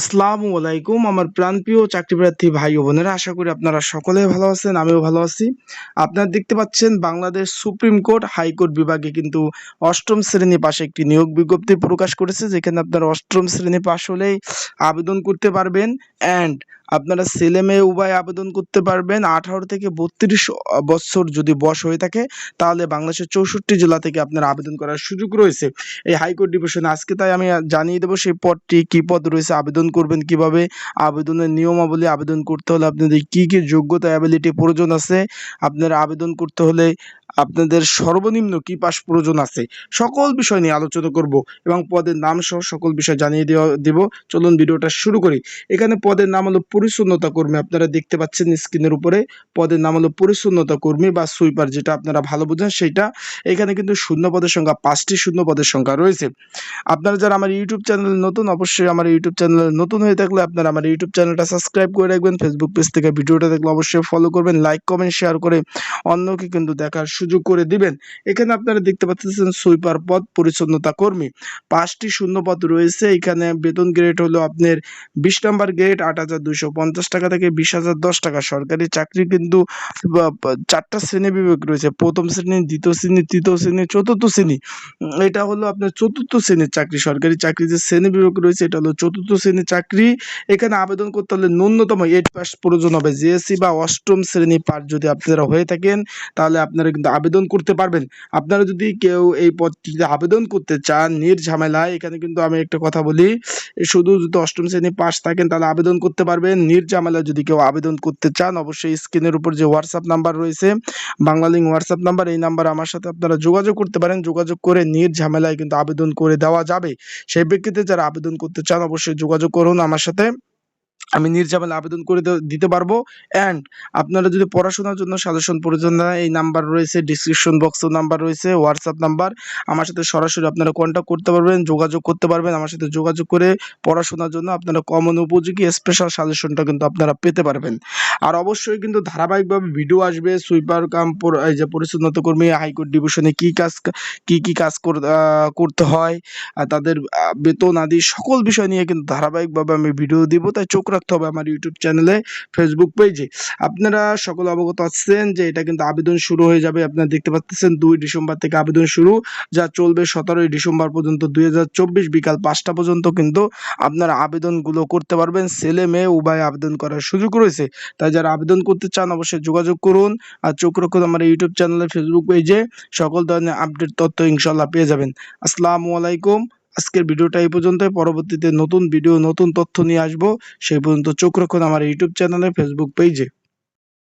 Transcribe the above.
আসসালামু আলাইকুম। আমার প্রাণপ্রিয় চাকরি প্রার্থী ভাই ও বোনেরা, আশা করি আপনারা সকলে ভালো আছেন, আমিও ভালো আছি। আপনারা দেখতে পাচ্ছেন বাংলাদেশ সুপ্রিম কোর্ট হাইকোর্ট বিভাগে কিন্তু অষ্টম শ্রেণি পাশে একটি নিয়োগ বিজ্ঞপ্তি প্রকাশ করেছে, যেখানে আপনারা অষ্টম শ্রেণি পাশ হলেই আবেদন করতে পারবেন। অ্যান্ড আপনারা ছেলে মেয়ে উভয় আবেদন করতে পারবেন। আঠারো থেকে বত্রিশ বছর যদি বয়স হয়ে থাকে, তাহলে বাংলাদেশের চৌষট্টি জেলা থেকে আপনারা আবেদন করার সুযোগ রয়েছে। এই হাইকোর্ট ডিভিশনে আজকে তাই আমি জানিয়ে দেবো সেই পদটি কী পদ রয়েছে, আবেদন করবেন কীভাবে, আবেদনের নিয়মাবলী, আবেদন করতে হলে আপনাদের কি কি যোগ্যতা অ্যাবিলিটি প্রয়োজন আছে, আপনারা আবেদন করতে হলে আপনাদের সর্বনিম্ন কি পাস প্রয়োজন আছে, সকল বিষয় নিয়ে আলোচনা করব এবং পদের নাম সহ সকল বিষয় জানিয়ে দেওয়া দেব। চলুন ভিডিওটা শুরু করি। এখানে পদের নাম হলো পরিচ্ছন্নতা কর্মী আপনারা দেখতে পাচ্ছেন স্ক্রিনের উপরে। পদের নাম হলো পরিচ্ছন্নতা কর্মী বা সুইপার, যেটা আপনারা ভালো বোঝেন সেটা। এখানে কিন্তু শূন্য পদের সংখ্যা, পাঁচটি শূন্য পদের সংখ্যা রয়েছে। আপনারা যারা আমার ইউটিউব চ্যানেলে নতুন, অবশ্যই আমার ইউটিউব চ্যানেলে নতুন হয়ে থাকলে আপনারা আমার ইউটিউব চ্যানেলটা সাবস্ক্রাইব করে রাখবেন। ফেসবুক পেজ থেকে ভিডিওটা দেখলে অবশ্যই ফলো করবেন লাইক কমেন্ট শেয়ার করে অন্যকে কিন্তু দেখার সুযোগ করে দিবেন। এখানে আপনারা দেখতে পাচ্ছেন সুইপার পদ, পরিচ্ছন্নতা কর্মী। পাঁচটি শূন্য পদ রয়েছে। এখানে বেতন গ্রেড হলো আপনার বিশ নাম্বার গ্রেড আট হাজার দুশো পঞ্চাশ টাকা থেকে বিশ হাজার, দশ টাকা। সরকারি চাকরি কিন্তু চারটা শ্রেণি বিভাগ রয়েছে। প্রথম শ্রেণি, দ্বিতীয় শ্রেণি, তৃতীয় শ্রেণি, চতুর্থ শ্রেণি। এটা হলো আপনার চতুর্থ শ্রেণির চাকরি। সরকারি চাকরি যে শ্রেণি বিভাগ রয়েছে, এটা হলো চতুর্থ শ্রেণির চাকরি। এখানে আবেদন করতে হলে ন্যূনতম এইট পাস প্রয়োজন হবে। জিএসসি বা অষ্টম শ্রেণি পার যদি আপনারা হয়ে থাকেন, তাহলে আপনারা কিন্তু আবেদন করতে পারবেন। আপনারা যদি কেউ এই পদটিতে আবেদন করতে চান নির্ঝামেলায় এখানে কিন্তু আমি একটা কথা বলি, শুধু যদি অষ্টম শ্রেণি পাস থাকেন, তাহলে আবেদন করতে পারবেন। নির্ঝামেলায় যদি কেউ আবেদন করতে চান, অবশ্যই স্ক্রিনের উপর যে হোয়াটসঅ্যাপ নাম্বার রয়েছে বাংলালিং হোয়াটসঅ্যাপ নাম্বার এই নাম্বার আমার সাথে আপনারা যোগাযোগ করতে পারেন। যোগাযোগ করে নির্ঝামেলায় কিন্তু আবেদন করে দেওয়া যাবে। সেই ব্যক্তিতে যারা আবেদন করতে চান, অবশ্যই যোগাযোগ করুন আমার সাথে। আমি নির্ঝামেলা আবেদন করে দিতে পারব। অ্যান্ড আপনারা যদি পড়াশোনার জন্য সাজেশন প্রয়োজন না, এই নাম্বার রয়েছে ডিসক্রিপশন বক্সও নাম্বার রয়েছে হোয়াটসঅ্যাপ নাম্বার আমার সাথে সরাসরি আপনারা কন্ট্যাক্ট করতে পারবেন, যোগাযোগ করতে পারবেন। আমার সাথে যোগাযোগ করে পড়াশোনার জন্য আপনারা কমন উপযোগী স্পেশাল সাজেশনটা কিন্তু আপনারা পেতে পারবেন। আর অবশ্যই কিন্তু ধারাবাহিকভাবে ভিডিও আসবে সুইপার কাম এই যে পরিচ্ছন্নতা কর্মী হাইকোর্ট ডিভিশনে কি কাজ কি কি কাজ কর- করতে হয়, আর তাদের বেতন আদি সকল বিষয় নিয়ে কিন্তু ধারাবাহিকভাবে আমি ভিডিও দিব। তাই চোখ রাখতে হবে আমার ইউটিউব চ্যানেলে ফেসবুক পেজে আপনারা সকল অবগত আছেন যে এটা কিন্তু আবেদন শুরু হয়ে যাবে। আপনারা দেখতে পাচ্ছেন দুই ডিসেম্বর থেকে আবেদন শুরু, যা চলবে সতেরোই ডিসেম্বর পর্যন্ত দুই হাজার চব্বিশ বিকাল পাঁচটা পর্যন্ত কিন্তু আপনারা আবেদনগুলো করতে পারবেন। ছেলে মেয়ে উভয় আবেদন করার সুযোগ রয়েছে। তাই যারা আবেদন করতে চান অবশ্যই যোগাযোগ করুন আর চোখ রাখুন আমার ইউটিউব চ্যানেলে ফেসবুক পেজে সকল ধরনের আপডেট তথ্য ইনশাল্লাহ পেয়ে যাবেন। আসসালামু আলাইকুম। আজকের ভিডিওটা এই পর্যন্ত পরবর্তীতে নতুন ভিডিও নতুন তথ্য নিয়ে আসব। সেই পর্যন্ত চোখ রাখুন আমার ইউটিউব চ্যানেলে ফেসবুক পেজে